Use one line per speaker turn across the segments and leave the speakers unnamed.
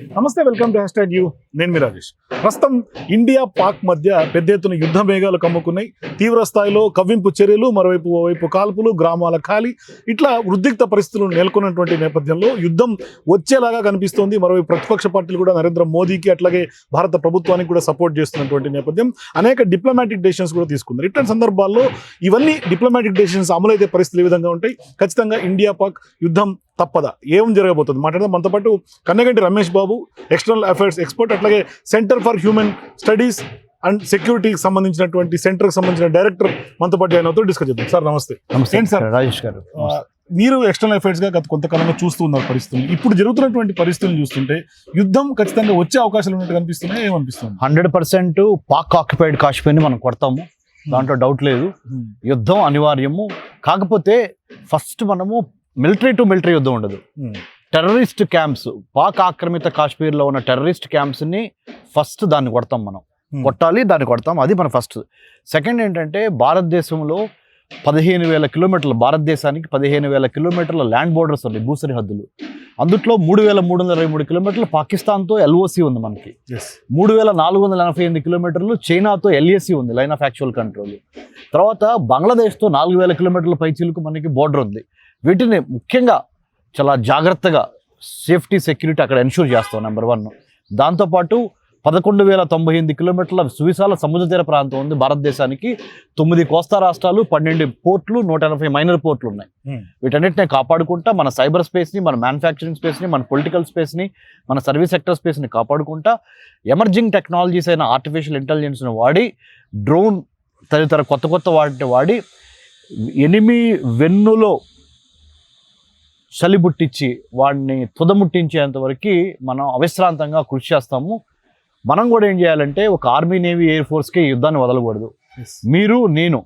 నమస్తే welcome to hashtag U. నేను మీ రాజేష్. ప్రస్తుతం ఇండియా పాక్ మధ్య పెద్ద ఎత్తున యుద్ధ మేఘాలు కమ్ముకున్నాయి. తీవ్ర స్థాయిలో కవ్వింపు చర్యలు మరోవైపు ఓవైపు కాల్పులు గ్రామాల ఖాళీ. ఇట్లా ఉద్రిక్త పరిస్థితులు నెలకొన్నటువంటి నేపథ్యంలో యుద్ధం వచ్చేలాగా కనిపిస్తోంది. మరోవైపు ప్రతిపక్ష పార్టీలు కూడా నరేంద్ర మోదీకి అట్లాగే భారత ప్రభుత్వానికి కూడా సపోర్ట్ చేస్తున్నటువంటి నేపథ్యం. అనేక డిప్లొమాటిక్ డెసిషన్స్ కూడా తీసుకున్నారు. ఇట్లాంటి సందర్భాల్లో ఇవన్నీ డిప్లొమాటిక్ డెసిషన్స్ అమలైతే పరిస్థితులు ఏ విధంగా ఉంటాయి? ఖచ్చితంగా ఇండియా పాక్ యుద్ధం తప్పదా. ఏం జరగబోతుంది? మాట్లాడదాం. మనతో పాటు Kannaganti Ramesh Babu external affairs expert అట్లాగే centre for human studies and సెక్యూరిటీకి సంబంధించినటువంటి సెంటర్కి సంబంధించిన డైరెక్టర్ మనతో పాటు జాయిన్ అవుతూ డిస్కస్ చేద్దాం. సార్ నమస్తే.
నమస్తే
సార్?
రాజేష్ గారు.
మీరు ఎక్స్టర్నల్ అఫైర్స్గా గత కొంతకాలంగా చూస్తూ ఉన్నారు పరిస్థితులు. ఇప్పుడు జరుగుతున్నటువంటి పరిస్థితులను చూస్తుంటే యుద్ధం ఖచ్చితంగా వచ్చే అవకాశాలు ఉన్నట్టు కనిపిస్తున్నాయి? ఏమనిపిస్తుంది?
హండ్రెడ్ పర్సెంట్ పాక్ ఆక్యుపైడ్ కాశ్మీర్ని మనం కొడతాము. దాంట్లో డౌట్ లేదు. యుద్ధం అనివార్యము. కాకపోతే ఫస్ట్ మనము మిలిటరీ టు మిలిటరీ యుద్ధం ఉండదు. టెర్రరిస్ట్ క్యాంప్స్ పాక్ ఆక్రమిత కాశ్మీర్లో ఉన్న టెర్రరిస్ట్ క్యాంప్స్ని ఫస్ట్ దాన్ని కొడతాం మనం.
Hmm.
కొట్టాలి దాన్ని కొడతాం అది మన ఫస్ట్. సెకండ్ ఏంటంటే భారతదేశంలో పదిహేను వేల కిలోమీటర్లు భారతదేశానికి పదిహేను వేల కిలోమీటర్ల ల్యాండ్ బోర్డర్స్ ఉన్నాయి భూసరిహద్దులు అందుట్లో మూడు వేల మూడు వందల ఇరవై మూడు కిలోమీటర్లు పాకిస్తాన్తో ఎల్ఓసి ఉంది మనకి. మూడు వేల నాలుగు వందల ఎనభై ఎనిమిది కిలోమీటర్లు చైనాతో ఎల్ఏసి ఉంది లైన్ ఆఫ్ యాక్చువల్ కంట్రోల్. తర్వాత బంగ్లాదేశ్తో నాలుగు వేల కిలోమీటర్ల పైచీలకు మనకి బోర్డర్ ఉంది. వీటిని ముఖ్యంగా చాలా జాగ్రత్తగా సేఫ్టీ సెక్యూరిటీ అక్కడ ఎన్షూర్ చేస్తాం నెంబర్ వన్ దాంతోపాటు పదకొండు వేల తొంభై ఎనిమిది కిలోమీటర్ల సువిశాల సముద్ర తీర ప్రాంతం ఉంది భారతదేశానికి. తొమ్మిది కోస్తా రాష్ట్రాలు పన్నెండు పోర్ట్లు నూట ఎనభై మైనర్ పోర్ట్లు ఉన్నాయి.
Hmm.
వీటన్నిటిని కాపాడుకుంటా మన సైబర్ స్పేస్ని మన మ్యానుఫ్యాక్చరింగ్ స్పేస్ని మన పొలిటికల్ స్పేస్ని మన సర్వీస్ సెక్టర్ స్పేస్ని కాపాడుకుంటా ఎమర్జింగ్ టెక్నాలజీస్ అయిన ఆర్టిఫిషియల్ ఇంటెలిజెన్స్ని వాడి డ్రోన్ తదితర కొత్త కొత్త వాటిని వాడి ఎనిమి వెన్నులో చలిబుట్టించి వాడిని తుదముట్టించేంత వరకు మనం అవిశ్రాంతంగా కృషి చేస్తాము. మనం కూడా ఏం చేయాలంటే ఒక ఆర్మీ నేవీ ఎయిర్ ఫోర్స్కి యుద్ధాన్ని వదలకూడదు. మీరు నేను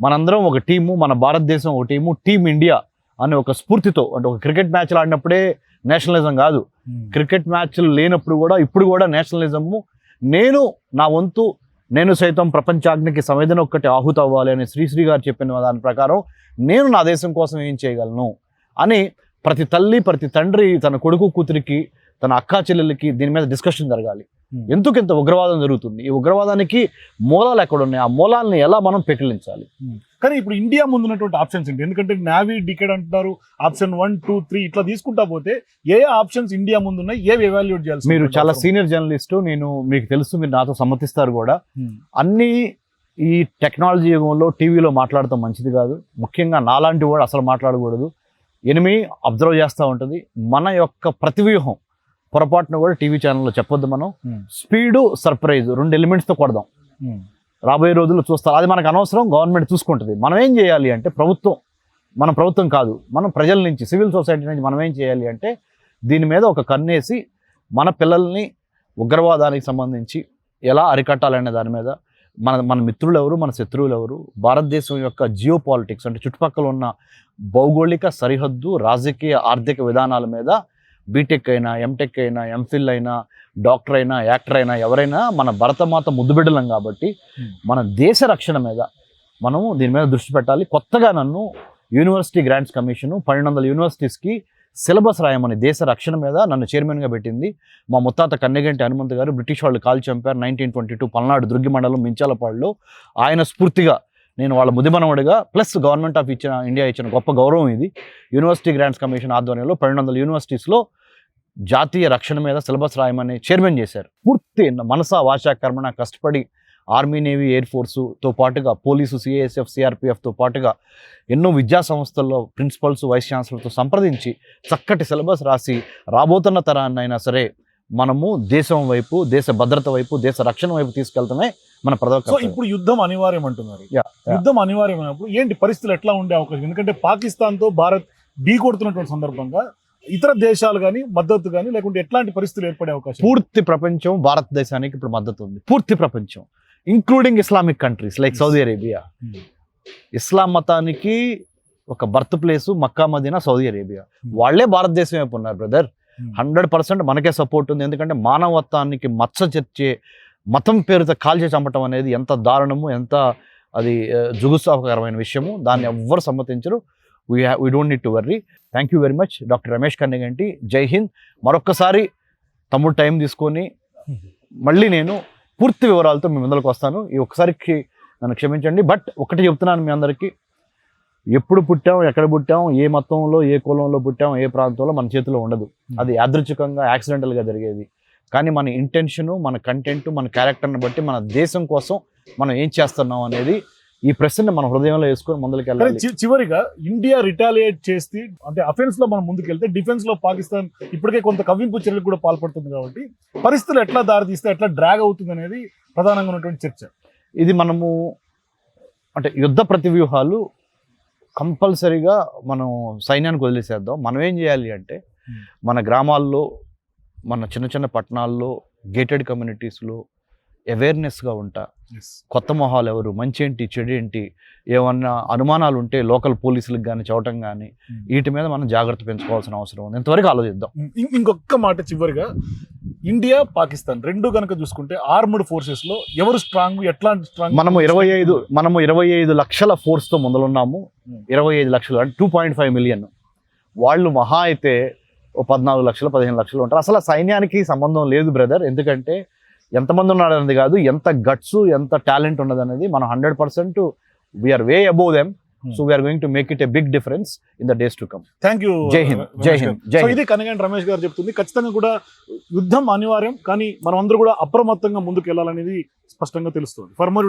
మనందరం ఒక టీము మన భారతదేశం ఒక టీము టీమ్ ఇండియా అనే ఒక స్ఫూర్తితో అంటే ఒక క్రికెట్ మ్యాచ్లు ఆడినప్పుడే నేషనలిజం కాదు. క్రికెట్ మ్యాచ్లు లేనప్పుడు కూడా ఇప్పుడు కూడా నేషనలిజము. నేను నా వంతు నేను సైతం ప్రపంచాగ్నికి సంవేదన ఒక్కటి ఆహుతి అవ్వాలి అని శ్రీశ్రీ గారు చెప్పిన దాని ప్రకారం నేను నా దేశం కోసం ఏం చేయగలను అని ప్రతి తల్లి ప్రతి తండ్రి తన కొడుకు కూతురికి తన అక్కా చెల్లెలకి దీని మీద డిస్కషన్ జరగాలి.
Hmm.
ఎందుకు ఇంత ఉగ్రవాదం జరుగుతుంది? ఈ ఉగ్రవాదానికి మూలాలు ఎక్కడ ఉన్నాయి ఆ మూలాలని ఎలా మనం పెకిలించాలి?
కానీ ఇప్పుడు ఇండియా ముందు ఉన్నటువంటి ఆప్షన్స్ ఏంటి? ఎందుకంటే నావీ డికెడ్ అంటున్నారు. ఆప్షన్ వన్ టూ త్రీ ఇట్లా తీసుకుంటా పోతే ఏ ఆప్షన్స్ ఇండియా ముందు ఉన్నాయి ఏవి ఎవాల్యుయేట్ చేయాలి
మీరు చాలా సీనియర్ జర్నలిస్టు నేను మీకు తెలుసు మీరు నాతో సమ్మతిస్తారు కూడా. అన్ని ఈ టెక్నాలజీ యుగంలో టీవీలో మాట్లాడటం మంచిది కాదు. ముఖ్యంగా నాలాంటి వాడు అసలు మాట్లాడకూడదు. ఎనిమి అబ్జర్వ్ చేస్తూ ఉంటుంది. మన యొక్క ప్రతివ్యూహం పొరపాటున కూడా టీవీ ఛానల్లో చెప్పొద్దు మనం. స్పీడు సర్ప్రైజ్ రెండు ఎలిమెంట్స్తో కొడదాం. రాబోయే రోజుల్లో చూస్తారు. అది మనకు అనవసరం గవర్నమెంట్ చూసుకుంటుంది. మనం ఏం చేయాలి అంటే ప్రభుత్వం మన ప్రభుత్వం కాదు మనం ప్రజల నుంచి సివిల్ సొసైటీ నుంచి మనం ఏం చేయాలి అంటే దీని మీద ఒక కన్నేసి మన పిల్లల్ని ఉగ్రవాదానికి సంబంధించి ఎలా అరికట్టాలనే దాని మీద మన మన మిత్రులు ఎవరు మన శత్రువులు ఎవరు భారతదేశం యొక్క జియో పాలిటిక్స్ అంటే చుట్టుపక్కల ఉన్న భౌగోళిక సరిహద్దు రాజకీయ ఆర్థిక విధానాల మీద బీటెక్ అయినా ఎంటెక్ అయినా ఎంఫిల్ అయినా డాక్టర్ అయినా యాక్టర్ అయినా ఎవరైనా మన భరతమాత ముద్దుబిడ్డలం కాబట్టి
Hmm.
మన దేశ రక్షణ మీద మనము దీని మీద దృష్టి పెట్టాలి కొత్తగా నన్ను యూనివర్సిటీ గ్రాంట్స్ కమిషను పన్నెండు వందల యూనివర్సిటీస్కి సిలబస్ రాయమని దేశ రక్షణ మీద నన్ను చైర్మన్గా పెట్టింది. మా ముత్తాత కన్నెగంటి హనుమంత్ గారు బ్రిటిష్ వాళ్ళు కాల్ చంపారు nineteen twenty two Palnadu Durgi మండలం మించాలపాడులో. ఆయన స్ఫూర్తిగా నేను వాళ్ళ ముదిమనవుడిగా ప్లస్ గవర్నమెంట్ ఆఫ్ ఇచ్చిన ఇండియా ఇచ్చిన గొప్ప గౌరవం ఇది. యూనివర్సిటీ గ్రాంట్స్ కమిషన్ ఆధ్వర్యంలో పన్నెండు వందల యూనివర్సిటీస్లో జాతీయ రక్షణ మీద సిలబస్ రాయమని చైర్మన్ చేశారు. పూర్తి మనసా వాచా కర్మణ కష్టపడి ఆర్మీ నేవీ ఎయిర్ ఫోర్సుతో పాటుగా పోలీసు సిఐఎస్ఎఫ్ సిఆర్పిఎఫ్తో పాటుగా ఎన్నో విద్యా సంస్థల్లో ప్రిన్సిపల్స్ వైస్ ఛాన్సలర్తో సంప్రదించి చక్కటి సిలబస్ రాసి రాబోతున్న తరాన్ని అయినా సరే మనము దేశం వైపు దేశ భద్రత వైపు దేశ రక్షణ వైపు తీసుకెళ్తామే మన
సో ఇప్పుడు యుద్ధం అనివార్యం అంటున్నారు. యుద్ధం అనివార్యమైనప్పుడు ఏంటి పరిస్థితులు ఎట్లా ఉండే అవకాశం? ఎందుకంటే పాకిస్తాన్తో భారత్ ఢీ కొడుతున్నటువంటి సందర్భంగా ఇతర దేశాలు కానీ మద్దతు కానీ లేకుంటే ఎట్లాంటి పరిస్థితులు ఏర్పడే అవకాశం?
పూర్తి ప్రపంచం భారతదేశానికి ఇప్పుడు మద్దతు ఉంది. పూర్తి ప్రపంచం. Including Islamic countries like Saudi Arabia
Hmm.
ఇస్లాం మతానికి ఒక birth place Mecca Medina Saudi Arabia వాళ్ళే భారతదేశం వైపు ఉన్నారు బ్రదర్
Hmm.
హండ్రెడ్ పర్సెంట్ మనకే సపోర్ట్ ఉంది. ఎందుకంటే మానవత్వానికి మచ్చ చర్చే మతం పేరుతో కాల్చి చంపటం అనేది ఎంత దారుణము ఎంత అది జుగుత్సాహకరమైన విషయము. దాన్ని ఎవ్వరు సమ్మతించరు. We we don't need to worry thank you very much doctor Ramesh Kanneganti Jai Hind మరొక్కసారి తమ్ముడు టైం తీసుకొని మళ్ళీ నేను పూర్తి వివరాలతో మీ ముందరకు వస్తాను. ఈ ఒక్కసారికి నన్ను క్షమించండి. బట్ ఒకటి చెప్తున్నాను మీ అందరికీ. ఎప్పుడు పుట్టాం ఎక్కడ పుట్టాం ఏ మతంలో ఏ కులంలో పుట్టాం ఏ ప్రాంతంలో మన చేతిలో ఉండదు. అది యాదృచ్ఛికంగా యాక్సిడెంటల్గా జరిగేది. కానీ మన ఇంటెన్షను మన కంటెంట్ మన క్యారెక్టర్ని బట్టి మన దేశం కోసం మనం ఏం చేస్తున్నాం అనేది ఈ ప్రశ్న మన హృదయంలో వేసుకొని ముందుకు వెళ్ళాలి.
చివరిగా ఇండియా రిటాలియేట్ చేసి అంటే అఫెన్స్లో మనం ముందుకెళ్తే డిఫెన్స్లో పాకిస్తాన్ ఇప్పటికే కొంత కవ్వింపు చర్యలకు కూడా పాల్పడుతుంది కాబట్టి పరిస్థితులు ఎట్లా దారితీస్తే ఎట్లా డ్రాగ్ అవుతుంది అనేది ప్రధానంగా ఉన్నటువంటి చర్చ.
ఇది మనము అంటే యుద్ధ ప్రతివ్యూహాలు కంపల్సరీగా మనం సైన్యానికి వదిలేసేద్దాం. మనం ఏం చేయాలి అంటే. మన గ్రామాల్లో మన చిన్న చిన్న పట్టణాల్లో గేటెడ్ కమ్యూనిటీస్లో అవేర్నెస్గా ఉంటా. కొత్త మొహాలు ఎవరు మంచి ఏంటి చెడు ఏంటి ఏమన్నా అనుమానాలు ఉంటే లోకల్ పోలీసులకు కానీ చవటం కానీ
Hmm.
వీటి మీద మనం జాగ్రత్త పెంచుకోవాల్సిన అవసరం ఉంది. ఇంతవరకు ఆలోచిద్దాం.
ఇం- ఇంకొక మాట చివరిగా. ఇండియా పాకిస్తాన్ రెండు కనుక చూసుకుంటే ఆర్మ్డ్ ఫోర్సెస్లో ఎవరు స్ట్రాంగ్ ఎట్లాంటి స్ట్రాంగ్
మనము ఇరవై ఐదు మనము ఇరవై ఐదు లక్షల ఫోర్స్తో మొదలున్నాము.
Hmm.
ఇరవై ఐదు లక్షలు అంటే టూ పాయింట్ ఫైవ్ మిలియన్ వాళ్ళు మహా అయితే ఓ పద్నాలుగు లక్షలు పదిహేను లక్షలు ఉంటారు. అసలు సైన్యానికి సంబంధం లేదు బ్రదర్. ఎందుకంటే ఎంతమంది ఉన్నాడు అనేది కాదు ఎంత గట్స్ ఎంత టాలెంట్ ఉన్నది అనేది మనం hundred percent we're way above them. So we're going to make it a big difference in the days to come
thank you
Jai Hind Jai Hind జై
ఇది కనగంటి రమేష్ గారు చెప్తుంది. ఖచ్చితంగా కూడా యుద్ధం అనివార్యం కానీ మనం అందరూ కూడా అప్రమత్తంగా ముందుకు వెళ్ళాలనేది స్పష్టంగా తెలుస్తుంది. For more